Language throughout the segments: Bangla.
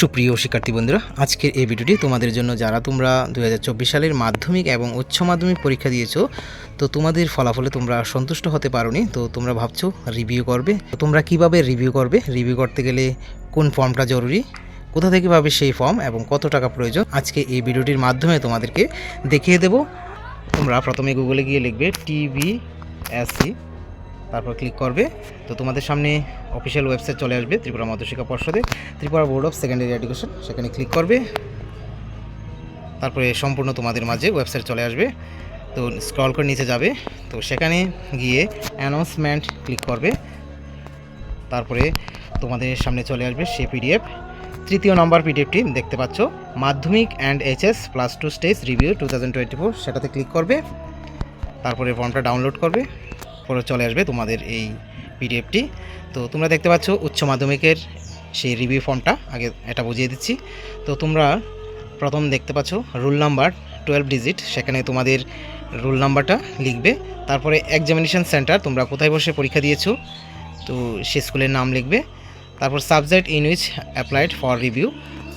সুপ্রিয় শিক্ষার্থী বন্ধুরা, আজকের এই ভিডিওটি তোমাদের জন্য যারা তোমরা দু হাজার চব্বিশ সালের মাধ্যমিক এবং উচ্চ মাধ্যমিক পরীক্ষা দিয়েছ, তো তোমাদের ফলাফলে তোমরা সন্তুষ্ট হতে পারোনি, তো তোমরা ভাবছ রিভিউ করবে। তোমরা কীভাবে রিভিউ করবে? রিভিউ করতে গেলে কোন ফর্মটা জরুরি? কোথা থেকে পাবে সেই ফর্ম এবং কত টাকা প্রয়োজন? আজকে এই ভিডিওটির মাধ্যমে তোমাদেরকে দেখিয়ে দেব। তোমরা প্রথমে গুগলে গিয়ে লিখবে টিভি এসসি তারপর ক্লিক করবে। তো তোমাদের সামনে অফিসিয়াল ওয়েবসাইট চলে আসবে, ত্রিপুরা মধ্যশিক্ষা পর্ষদে। Tripura board of secondary education সেখানে ক্লিক করবে। তারপরে সম্পূর্ণ তোমাদের মাঝে ওয়েবসাইট চলে আসবে। তো স্ক্রল করে নিচে যাবে। তো সেখানে গিয়ে অ্যানাউন্সমেন্ট ক্লিক করবে। তারপরে তোমাদের সামনে চলে আসবে সে পিডিএফ তৃতীয় নম্বর পিডিএফটি দেখতে পাচ্ছ। মাধ্যমিক and HS plus two stage review two thousand twenty four সেটাতে ক্লিক করবে। তারপরে ফর্মটা ডাউনলোড করবে। পরে চলে আসবে তোমাদের এই পিডিএফটি। তো তোমরা দেখতে পাচ্ছ উচ্চ মাধ্যমিকের সেই রিভিউ ফর্মটা আগে এটা বুঝিয়ে দিচ্ছি। তো তোমরা প্রথম দেখতে পাচ্ছ রুল নাম্বার টুয়েলভ ডিজিট সেখানে তোমাদের রুল নাম্বারটা লিখবে। তারপরে এক্সামিনেশন সেন্টার তোমরা কোথায় বসে পরীক্ষা দিয়েছ, তো সে স্কুলের নাম লিখবে। তারপর subject in which applied for review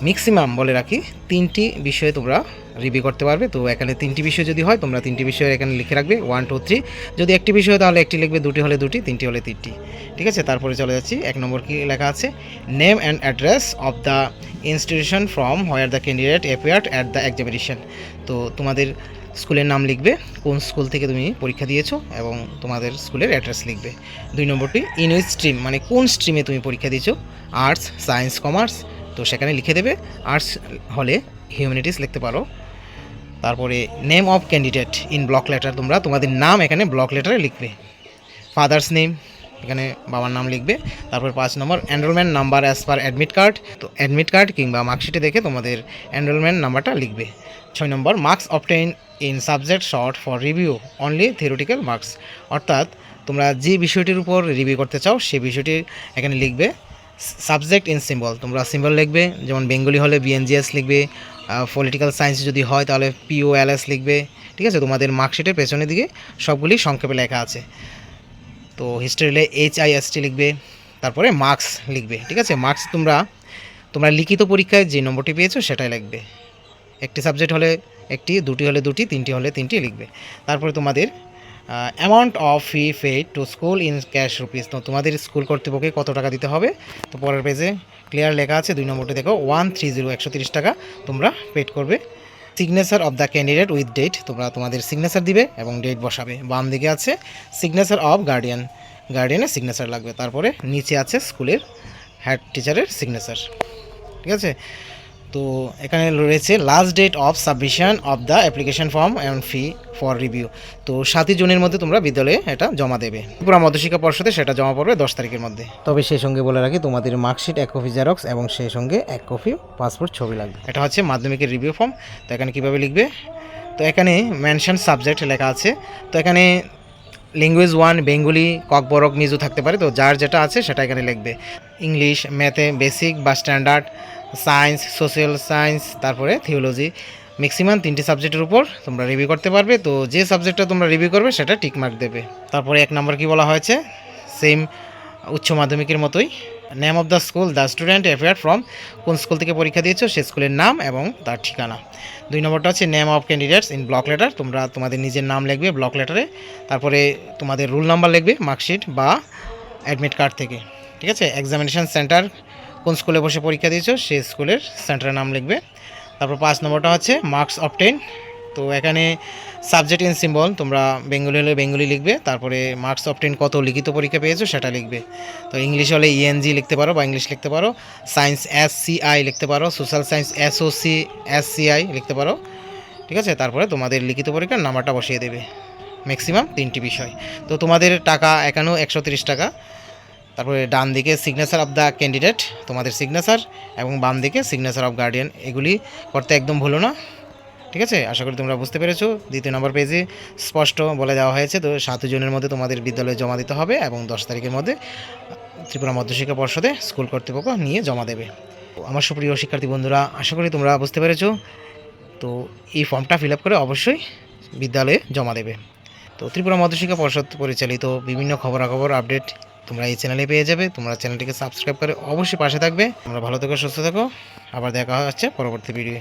maximum বলে রাখি, তিনটি বিষয়ে তোমরা রিভিউ করতে পারবে। তো এখানে তিনটি বিষয় যদি হয়, তোমরা তিনটি বিষয় এখানে লিখে রাখবে। ওয়ান টু থ্রি যদি একটি বিষয় হয়, তাহলে একটি লিখবে, দুটি হলে দুটি, তিনটি হলে তিনটি। ঠিক আছে? তারপরে চলে যাচ্ছি। এক নম্বর কি লেখা আছে? Name and address of the institution from where the candidate appeared at the examination তো তোমাদের স্কুলের নাম লিখবে, কোন স্কুল থেকে তুমি পরীক্ষা দিয়েছ এবং তোমাদের স্কুলের অ্যাড্রেস লিখবে। দুই নম্বরটি ইন উইচ স্ট্রিম মানে কোন স্ট্রিমে তুমি পরীক্ষা দিয়েছ? আর্টস সায়েন্স কমার্স তো সেখানে লিখে দেবে আর্টস হলে হিউম্যানিটিস লিখতে পারো। তারপরে name of candidate in block letter তোমরা তোমাদের নাম এখানে ব্লক লেটারে লিখবে। ফাদার্স নেম এখানে বাবার নাম লিখবে। তারপর পাঁচ number enrolment number as per admit card তো অ্যাডমিট কার্ড কিংবা মার্কশিটে দেখে তোমাদের এনরোলমেন্ট নাম্বারটা লিখবে। ছয় number marks obtained in subject short for review only theoretical marks অর্থাৎ তোমরা যে বিষয়টির উপর রিভিউ করতে চাও সেই বিষয়টি এখানে লিখবে। সাবজেক্ট ইন সিম্বল তোমরা সিম্বল লিখবে, যেমন বেঙ্গলি হলে বিএনজিএস লিখবে পলিটিক্যাল সায়েন্স যদি হয়, তাহলে পিওএলএস লিখবে, ঠিক আছে? তোমাদের মার্কশিটের পেছনের দিকে সবগুলি সংক্ষেপে লেখা আছে। তো হিস্ট্রিলে এইচ আই এস টি লিখবে, তারপরে মার্কস লিখবে, ঠিক আছে? মার্কস তোমরা তোমরা লিখিত পরীক্ষায় যে নম্বরটি পেয়েছ, সেটাই লিখবে। একটি সাবজেক্ট হলে একটি, দুটি হলে দুটি, তিনটি হলে তিনটি লিখবে। তারপরে তোমাদের amount of fee paid to school in cash rupees তো তোমাদের স্কুল কর্তৃপক্ষে কত টাকা দিতে হবে? তো পরের পেজে ক্লিয়ার লেখা আছে, দুই নম্বরটি দেখো ওয়ান থ্রি জিরো একশো তিরিশ টাকা তোমরা পেড করবে। Signature of the candidate with date তোমরা তোমাদের সিগনেচার দিবে এবং ডেট বসাবে। বাম দিকে আছে সিগনেচার অফ গার্ডিয়ান গার্ডিয়ানের সিগনেচার লাগবে। তারপরে নিচে আছে স্কুলের হেড টিচারের সিগনেচার ঠিক আছে? তো এখানে রয়েছে last date of submission of the application form and fee for review তো সাতই জুনের মধ্যে তোমরা বিদ্যালয়ে এটা জমা দেবে। পুরা মধ্যশিক্ষা পর্ষদে সেটা জমা পড়বে দশ তারিখের মধ্যে। তবে সেই সঙ্গে বলে রাখি তোমাদের মার্কশিট এক কপি জেরক্স এবং সেই সঙ্গে এক কপি পাসপোর্ট ছবি লাগবে। এটা হচ্ছে মাধ্যমিকের রিভিউ ফর্ম তো এখানে কীভাবে লিখবে? তো এখানে মেনশন সাবজেক্ট লেখা আছে। তো এখানে language one Bengali Kokborok Mizo থাকতে পারে। তো যার যেটা আছে সেটা এখানে লিখবে। ইংলিশ ম্যাথে বেসিক বা স্ট্যান্ডার্ড সায়েন্স, সোশ্যাল সায়েন্স, তারপরে থিওলজি। ম্যাক্সিমাম তিনটি সাবজেক্টের উপর তোমরা রিভিউ করতে পারবে। তো যে সাবজেক্টটা তোমরা রিভিউ করবে, সেটা টিক মার্ক দেবে। তারপরে এক নম্বর কি বলা হয়েছে? সেম উচ্চ মাধ্যমিকের মতোই। Name of the school the student appeared from কোন স্কুল থেকে পরীক্ষা দিয়েছ? সে স্কুলের নাম এবং তার ঠিকানা। দুই নম্বরটা হচ্ছে name of candidates in block letter তোমরা তোমাদের নিজের নাম লিখবে ব্লক লেটারে তারপরে তোমাদের রুল নাম্বার লিখবে মার্কশিট বা অ্যাডমিট কার্ড থেকে। ঠিক আছে? এক্সামিনেশন সেন্টার কোন স্কুলে বসে পরীক্ষা দিয়েছ? সেই স্কুলের সেন্টারের নাম লিখবে। তারপর পাঁচ নম্বরটা হচ্ছে মার্কস অবটেন। তো এখানে সাবজেক্ট ইন সিম্বল, তোমরা বেঙ্গলি হলে বেঙ্গলি লিখবে, তারপরে মার্কস অবটেন কত লিখিত পরীক্ষা পেয়েছ সেটা লিখবে। তো ইংলিশ হলে ইএনজি লিখতে পারো বা ইংলিশ লিখতে পারো, সায়েন্স এস সিআই লিখতে পারো, social science SOC S CI লিখতে পারো। ঠিক আছে? তারপরে তোমাদের লিখিত পরীক্ষার নাম্বারটা বসিয়ে দেবে। ম্যাক্সিমাম তিনটি বিষয়। তো তোমাদের টাকা এখানেও একশো টাকা। তারপরে ডান দিকে সিগনেচার অফ দ্য ক্যান্ডিডেট তোমাদের সিগনেচার এবং বাম দিকে সিগনেচার অফ গার্ডিয়ান এগুলি করতে একদম ভুলো না, ঠিক আছে? আশা করি তোমরা বুঝতে পেরেছ। দ্বিতীয় নম্বর পেজে স্পষ্ট বলে দেওয়া হয়েছে, তো সাত জনের মধ্যে তোমাদের বিদ্যালয়ে জমা দিতে হবে, এবং দশ তারিখের মধ্যে ত্রিপুরা মধ্যশিক্ষা পর্ষদে স্কুল কর্তৃপক্ষ নিয়ে জমা দেবে। আমার সুপ্রিয় শিক্ষার্থী বন্ধুরা, আশা করি তোমরা বুঝতে পেরেছ। তো এই ফর্মটা ফিল করে অবশ্যই বিদ্যালয়ে জমা দেবে। তো ত্রিপুরা মধ্যশিক্ষা পর্ষদ পরিচালিত বিভিন্ন খবরাখবর আপডেট তোমরা এই চ্যানেলে পেয়ে যাবে। তোমরা চ্যানেলটিকে সাবস্ক্রাইব করে অবশ্যই পাশে থাকবে। তোমরা ভালো থেকো, সুস্থ থাকো। আবার দেখা হচ্ছে পরবর্তী ভিডিও